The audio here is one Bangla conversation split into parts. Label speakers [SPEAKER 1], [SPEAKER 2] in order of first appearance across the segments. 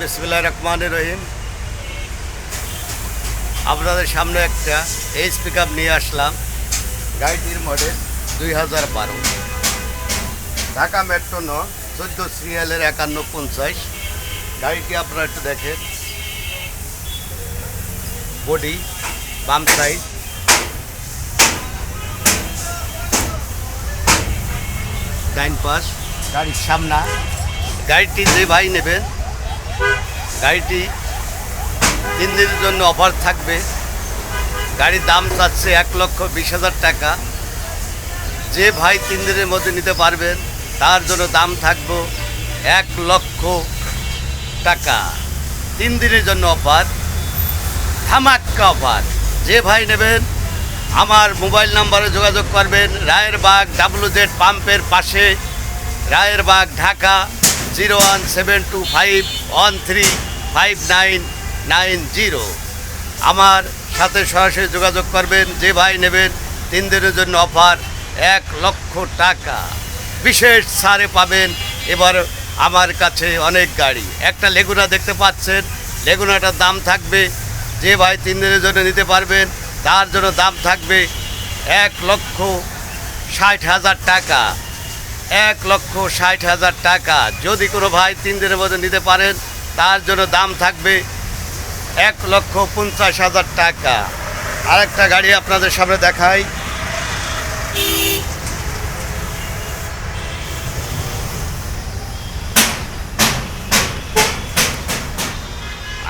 [SPEAKER 1] বিসমিল্লাহ রহমান রহিম। আপনাদের সামনে একটা এইচ পিক নিয়ে আসলাম। গাড়িটির মডেল দুই হাজার বারো। ঢাকা মেট্রো ন, চোদ্দ সিরিয়ালের একান্ন পঞ্চাশ। গাড়িটি আপনারা একটু দেখেন। বডি বাম সাইড ডাইন পাশ, গাড়ির সামনা। গাড়িটি যে ভাই নেবেন গাড়িটি তিন দিনের জন্য অফার থাকবে। গাড়ির দাম চাচ্ছে এক লক্ষ বিশ হাজার টাকা। যে ভাই তিন দিনের মধ্যে নিতে পারবেন তার জন্য দাম থাকব এক লক্ষ টাকা। তিন দিনের জন্য অফার ধামাক্কা অফার যে ভাই নেবেন, আমার মোবাইল নাম্বারে যোগাযোগ করবেন, রায়েরবাগ ডাব্লু জেড পাম্পের পাশে, Rayerbagh, Dhaka. Zero one seven two five one three five nine nine zero. আমার সাথে সরাসরি যোগাযোগ করবেন, যে ভাই নেবেন তিন দিনের জন্য অফার এক লক্ষ টাকা। বিশেষ ছাড়ে পাবেন এবার আমার কাছে অনেক গাড়ি। একটা লেগুনা দেখতে পাচ্ছেন লেগুনাটার দাম থাকবে, যে ভাই তিন দিনের জন্য নিতে পারবেন, তার জন্য দাম থাকবে এক লক্ষ ষাট হাজার টাকা। এক লক্ষ ষাট হাজার টাকা। যদি কোনো ভাই তিন দিনের মধ্যে নিতে পারেন, তার জন্য দাম থাকবে এক লক্ষ পঞ্চাশ হাজার টাকা। আরেকটা গাড়ি আপনাদের সামনে দেখাই।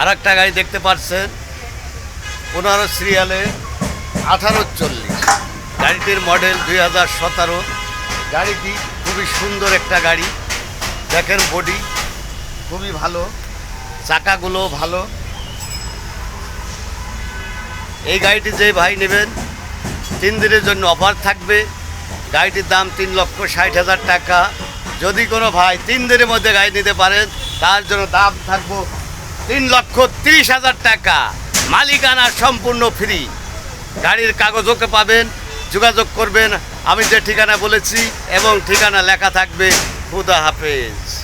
[SPEAKER 1] আরেকটা গাড়ি দেখতে পাচ্ছেন, পনেরো সিরিয়ালে আঠারো চল্লিশ। গাড়িটির মডেল দুই হাজার সতেরো। গাড়িটি খুবই সুন্দর একটা গাড়ি। দেখেন বডি, খুবই ভালো, চাকাগুলো ভালো। এই গাড়িটি যে ভাই নেবেন, তিন দিনের জন্য অফার থাকবে। গাড়িটির দাম তিন লক্ষ ষাট হাজার টাকা। যদি কোনো ভাই তিন দিনের মধ্যে গাড়ি নিতে পারেন, তার জন্য দাম থাকব তিন লক্ষ তিরিশ হাজার টাকা। মালিকানা সম্পূর্ণ ফ্রি গাড়ির কাগজ ওকে পাবেন যোগাযোগ করবেন। আমি যে ঠিকানা বলেছি এবং ঠিকানা লেখা থাকবে। খুদা হাফেজ।